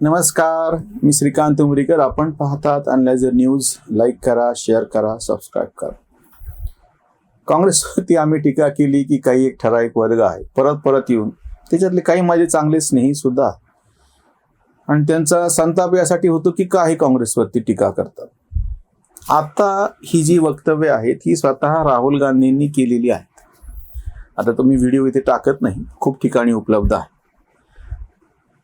नमस्कार मी श्रीकांत उमरीकर. आपण पाहतात अनलायझर न्यूज लाईक करा शेअर करा सबस्क्राईब करा. काँग्रेसवरती आम्ही टीका केली की काही एक ठराविक वर्ग आहे. परत परत येऊन त्याच्यातले काही माझे चांगले स्नेही सुद्धा आणि त्यांचा संताप यासाठी होतो की काही काँग्रेसवरती टीका करतात. आता ही जी वक्तव्य आहेत ही स्वतः राहुल गांधींनी केलेली आहेत. आता तुम्ही व्हिडिओ इथे टाकत नाही. खूप ठिकाणी उपलब्ध आहे.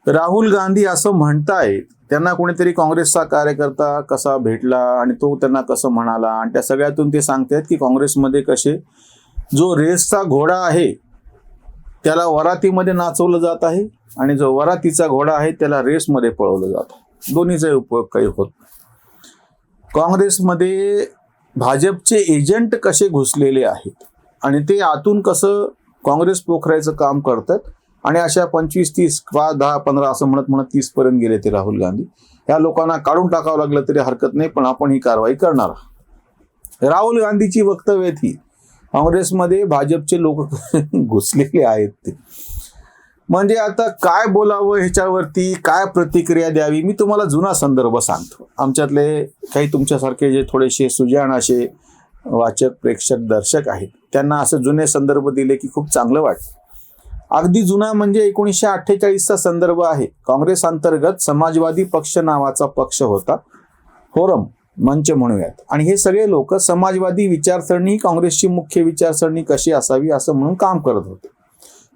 राहुल गांधी असं म्हणतायत त्यांना कोणीतरी काँग्रेसचा कार्यकर्ता कसा भेटला आणि तो त्यांना कसं म्हणाला? आणि त्या सगळ्यातून ते सांगतायत की काँग्रेसमध्ये कसे जो रेसचा घोडा आहे त्याला वरातीमध्ये नाचवलं जात आहे आणि जो वरातीचा घोडा आहे त्याला रेसमध्ये पळवलं जात आहे. दोन्हीचा उपयोग काही होत काँग्रेसमध्ये भाजपचे एजंट कसे घुसलेले आहेत आणि ते आतून कसं काँग्रेस पोखरायचं काम करतात आणि अशा पंचवीस तीस किंवा दहा पंधरा असं म्हणत म्हणत तीस पर्यंत गेले ते राहुल गांधी. या लोकांना काढून टाकावं लागलं तरी हरकत नाही पण आपण ही कारवाई करणार राहुल गांधीची वक्तव्य ती. काँग्रेसमध्ये भाजपचे लोक घुसलेले आहेत ते. म्हणजे आता काय बोलावं ह्याच्यावरती? काय प्रतिक्रिया द्यावी? मी तुम्हाला जुना संदर्भ सांगतो. आमच्यातले काही तुमच्यासारखे जे थोडेसे सुजाण असे वाचक प्रेक्षक दर्शक आहेत त्यांना असं जुने संदर्भ दिले की खूप चांगलं वाटतं. अगदी जुना म्हणजे एकोणीसशे अठ्ठेचाळीसचा संदर्भ आहे. काँग्रेस अंतर्गत समाजवादी पक्ष नावाचा पक्ष होता. फोरम मंच म्हणूयात. आणि हे सगळे लोक समाजवादी विचारसरणी काँग्रेसची मुख्य विचारसरणी कशी असावी असं म्हणून काम करत होते.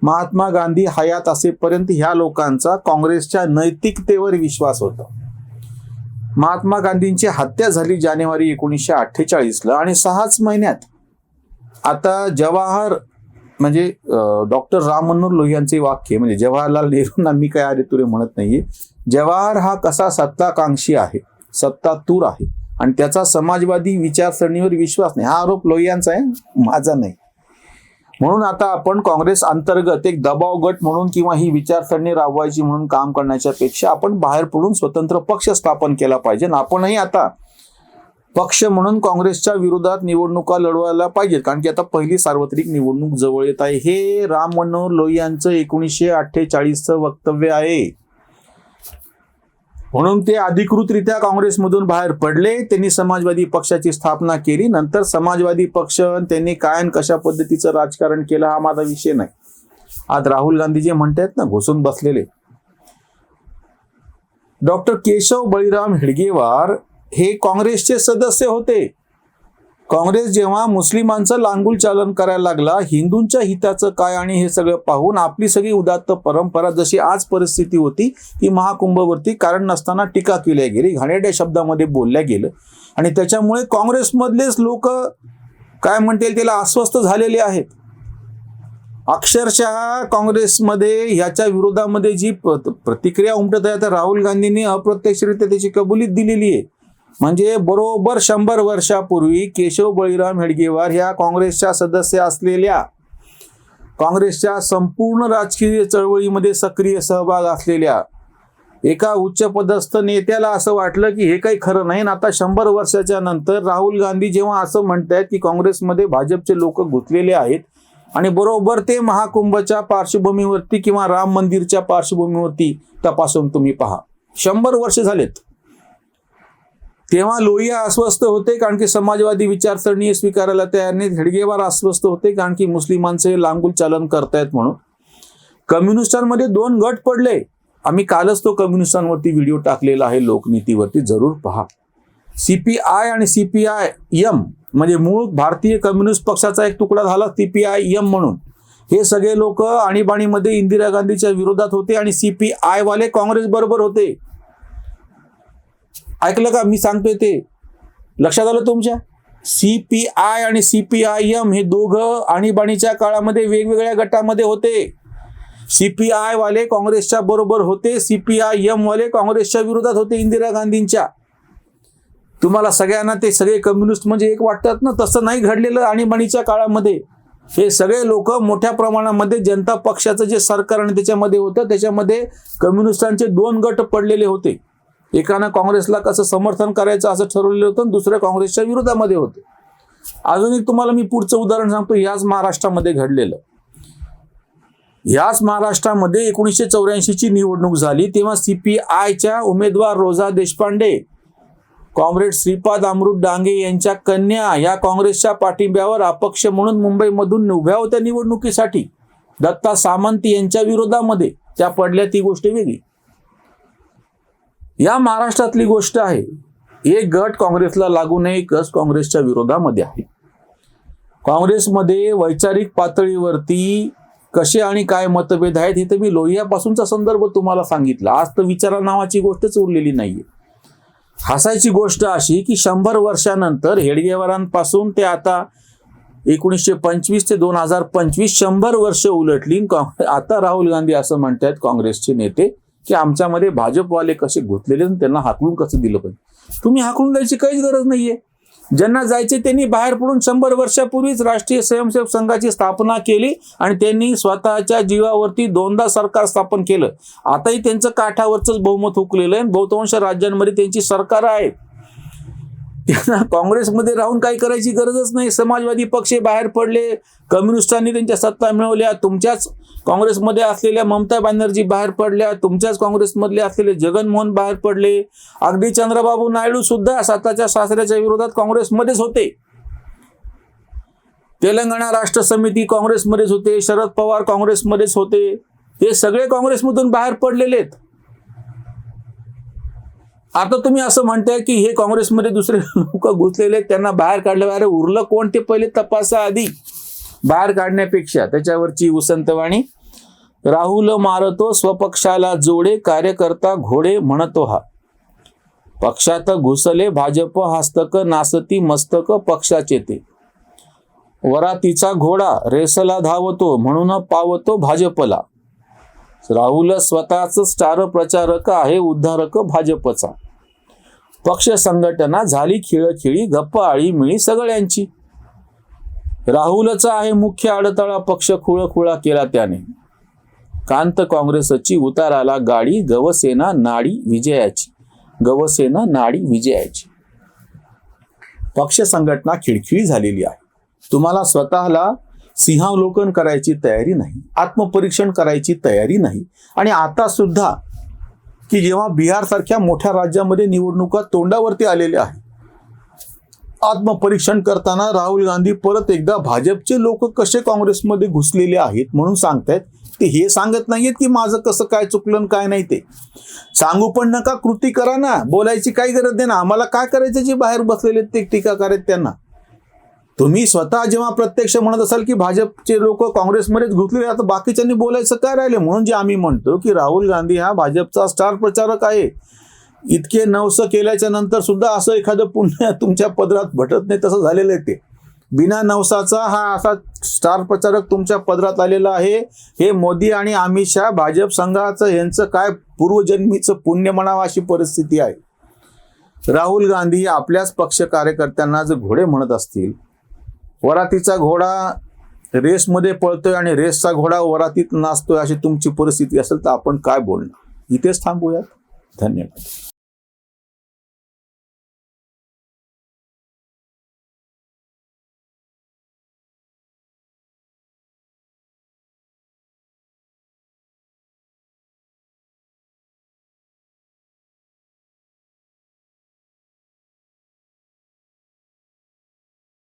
महात्मा गांधी हयात असेपर्यंत ह्या लोकांचा काँग्रेसच्या नैतिकतेवर विश्वास होता. महात्मा गांधींची हत्या झाली जानेवारी एकोणीसशे अठ्ठेचाळीसला आणि सहाच महिन्यात आता जवाहर म्हणजे डॉक्टर राम मनोहर लोहियांचे वाक्य म्हणजे जवाहरलाल नेहरूंना मी काय अरे तुरे म्हणत नाहीये. जवाहर हा कसा सत्ताकांक्षी आहे सत्तातूर आहे आणि त्याचा समाजवादी विचारसरणीवर विश्वास नाही. हा आरोप लोहियांचा आहे माझा नाही. म्हणून आता आपण काँग्रेस अंतर्गत एक दबाव गट म्हणून किंवा ही विचारसरणी राबवायची म्हणून काम करण्याच्या पेक्षा आपण बाहेर पडून स्वतंत्र पक्ष स्थापन केला पाहिजे. आणि आपणही आता पक्ष म्हणून काँग्रेसच्या विरोधात निवडणुका लढवायला पाहिजेत. कारण की आता पहिली सार्वत्रिक निवडणूक जवळ येत आहे. हे राम मनोहर लोहियांचं एकोणीसशे अठ्ठेचाळीसचं वक्तव्य आहे. म्हणून ते अधिकृतरित्या काँग्रेसमधून बाहेर पडले. त्यांनी समाजवादी पक्षाची स्थापना केली. नंतर समाजवादी पक्ष त्यांनी काय कशा पद्धतीचं राजकारण केलं हा माझा विषय नाही. आज राहुल गांधी जे म्हणतायत ना घुसून बसलेले. डॉक्टर केशव बळीराम हेडगेवार हे काँग्रेसचे सदस्य होते. काँग्रेस जेव्हा मुस्लिमांचं लांगुल चालन करायला लागला हिंदूंच्या हिताचं काय आणि हे सगळं पाहून आपली सगळी उदात्त परंपरा जशी आज परिस्थिती होती ती महाकुंभवरती कारण नसताना टीका केल्या गेली. घाणेरड्या शब्दामध्ये बोलल्या गेलं. आणि त्याच्यामुळे काँग्रेसमधलेच लोक काय म्हणतील त्याला अस्वस्थ झालेले आहेत. अक्षरशः काँग्रेसमध्ये ह्याच्या विरोधामध्ये जी प्रतिक्रिया उमटत आहे तर राहुल गांधींनी अप्रत्यक्षरित्या त्याची कबुलीत दिलेली आहे. म्हणजे बरोबर शंभर वर्षापूर्वी केशव बळीराम हेडगेवार ह्या काँग्रेसच्या सदस्य असलेल्या काँग्रेसच्या संपूर्ण राजकीय चळवळीमध्ये सक्रिय सहभाग असलेल्या एका उच्चपदस्थ नेत्याला असं वाटलं की हे काही खरं नाही. ना आता शंभर वर्षाच्या नंतर राहुल गांधी जेव्हा असं म्हणतायत की काँग्रेसमध्ये भाजपचे लोक गुंतलेले आहेत आणि बरोबर ते महाकुंभच्या पार्श्वभूमीवरती किंवा राम मंदिरच्या पार्श्वभूमीवरती तपासून तुम्ही पहा. शंभर वर्ष झालेत. तेव्हा लोहिया अस्वस्थ होते कारण की समाजवादी विचारसरणी स्वीकारायला तयार नाही हेडगेवार अस्वस्थ होते कारण की मुस्लिमांचे लांगूल चालन करतायत म्हणून. कम्युनिस्टांमध्ये दोन गट पडले. आम्ही कालच तो कम्युनिस्टांवरती व्हिडिओ टाकलेला आहे लोकनीतीवरती. जरूर पहा. सीपीआय आणि सीपीआय एम म्हणजे मूळ भारतीय कम्युनिस्ट पक्षाचा एक तुकडा झाला सीपीआय एम म्हणून. हे सगळे लोक आणीबाणीमध्ये इंदिरा गांधीच्या विरोधात होते आणि सीपीआय वाले काँग्रेस बरोबर होते. ऐकलं का? मी सांगतोय ते. लक्षात आलं तुमच्या? सी पी आय आणि सी पी आय एम हे दोघं आणीबाणीच्या काळामध्ये वेगवेगळ्या गटामध्ये होते. सी पी वाले काँग्रेसच्या बरोबर होते सी पी एम वाले काँग्रेसच्या विरोधात होते इंदिरा गांधींच्या. तुम्हाला सगळ्यांना ते सगळे कम्युनिस्ट म्हणजे एक वाटतात ना तसं नाही घडलेलं आणीबाणीच्या काळामध्ये. हे सगळे लोक मोठ्या प्रमाणामध्ये जनता पक्षाचं जे सरकार आणि त्याच्यामध्ये होतं त्याच्यामध्ये कम्युनिस्टांचे दोन गट पडलेले होते. एकानं काँग्रेसला कसं समर्थन करायचं असं ठरवलेलं होतं आणि दुसऱ्या काँग्रेसच्या विरोधामध्ये होते. अजून एक तुम्हाला मी पुढचं उदाहरण सांगतो याच महाराष्ट्रामध्ये घडलेलं. याच महाराष्ट्रामध्ये एकोणीसशे चौऱ्याऐंशीची निवडणूक झाली तेव्हा सीपीआयच्या उमेदवार रोजा देशपांडे कॉम्रेड श्रीपाद अमृत डांगे यांच्या कन्या या काँग्रेसच्या पाठिंब्यावर अपक्ष म्हणून मुंबईमधून उभ्या होत्या निवडणुकीसाठी. दत्ता सामंत यांच्या विरोधामध्ये त्या पडल्या ती गोष्ट वेगळी. या महाराष्ट्रातली गोष्ट आहे. एक गट काँग्रेसला लागू नये एक गट काँग्रेसच्या विरोधामध्ये आहे. काँग्रेसमध्ये वैचारिक पातळीवरती कसे आणि काय मतभेद आहेत हे तर मी लोहियापासूनचा संदर्भ तुम्हाला सांगितला. आज तर विचारा नावाची गोष्टच उरलेली नाहीये. हसायची गोष्ट अशी की शंभर वर्षानंतर हेडगेवारांपासून ते आता एकोणीसशे पंचवीस ते दोन हजार पंचवीस शंभर वर्ष उलटली. आता राहुल गांधी असं म्हणतात काँग्रेसचे नेते. की आमच्यामध्ये भाजपवाले कसे घुसलेले आणि त्यांना हाकलून कसं दिलं पाहिजे? तुम्ही हाकलून द्यायची काहीच गरज नाहीये. ज्यांना जायचे त्यांनी बाहेर पडून शंभर वर्षापूर्वीच राष्ट्रीय स्वयंसेवक संघाची स्थापना केली आणि त्यांनी स्वतःच्या जीवावरती दोनदा सरकार स्थापन केलं. आताही त्यांचं काठावरच बहुमत हुकलेलं आहे आणि बहुतांश राज्यांमध्ये त्यांची सरकार आहेत त्यांना काँग्रेसमध्ये राहून काही करायची गरजच नाही. समाजवादी पक्ष बाहेर पडले कम्युनिस्टांनी त्यांच्या सत्ता मिळवल्या तुमच्याच काँग्रेसमध्ये असलेल्या ममता बॅनर्जी बाहेर पडल्या तुमच्याच काँग्रेसमधले असलेले जगनमोहन बाहेर पडले. अगदी चंद्रबाबू नायडू सुद्धा स्वतःच्या सासऱ्याच्या विरोधात काँग्रेसमध्येच होते. तेलंगणा राष्ट्र समिती काँग्रेसमध्येच होते शरद पवार काँग्रेसमध्येच होते. हे सगळे काँग्रेसमधून बाहेर पडलेले आहेत. आता तुम्ही असं म्हणताय की हे काँग्रेसमध्ये दुसरे लोक घुसलेले त्यांना बाहेर काढलं अरे उरलं कोण ते पहिले तपासा आधी. बाहेर काढण्यापेक्षा. त्याच्यावरची उसंतवाणी. राहुल मारतो स्वपक्षाला जोडे कार्यकर्ता घोडे म्हणतो हा. पक्षात घुसले भाजप हस्तक नासती मस्तक पक्षाचे ते. वरातीचा घोडा रेसला धावतो म्हणून पावतो भाजपला. राहुल स्वतःच स्टार प्रचारक आहे उद्धारक भाजपचा. पक्ष संघटना झाली खिळखिळी गप्प आळी मिळी सगळ्यांची. राहुलचा आहे मुख्य अडथळा पक्ष खुळखुळा केला त्याने. कांत काँग्रेसची उताराला गाडी गवसेना नाडी विजयाची. गवसेना नाडी विजयाची. पक्ष संघटना खिळखिळी झालेली आहे. तुम्हाला स्वतःला सिंहावलोकन करायची तयारी नाही आत्मपरीक्षण करायची तयारी नाही. आणि आता सुद्धा की जेव्हा बिहार सारख्या मोठ्या राज्यामध्ये निवडणुका तोंडावरती आलेल्या आहेत आत्मपरीक्षण करताना राहुल गांधी परत एकदा भाजपचे लोक कसे काँग्रेसमध्ये घुसलेले आहेत म्हणून सांगतायत ते हे सांगत नाहीयेत की माझं कसं काय चुकलं आणि काय नाही ते. सांगू पण नका कृती करा ना बोलायची काही गरज नाही ना आम्हाला काय करायचं जे बाहेर बसलेले आहेत ते टीकाकार आहेत त्यांना. तुम्ही स्वतः जेव्हा प्रत्यक्ष म्हणत असाल की भाजपचे लोक काँग्रेसमध्येच घुसले आता बाकीच्यांनी बोलायचं काय राहिले? म्हणून जे आम्ही म्हणतो की राहुल गांधी हा भाजपचा स्टार प्रचारक आहे. इतके नवस केल्याच्यानंतर सुद्धा असं एखादं पुण्य तुमच्या पदरात भटत नाही तसं झालेलं आहे ते. बिना नवसाचा हा असा स्टार प्रचारक तुमच्या पदरात आलेला आहे. हे मोदी आणि अमित शहा भाजप संघाचं यांचं काय पूर्वजन्मीचं पुण्य म्हणावं अशी परिस्थिती आहे. राहुल गांधी आपल्याच पक्ष कार्यकर्त्यांना जर घोडे म्हणत असतील वरातीचा घोडा रेसमध्ये पळतोय आणि रेसचा घोडा वरातीत नाचतोय अशी तुमची परिस्थिती असेल तर आपण काय बोलणार? इथेच थांबूयात. धन्यवाद.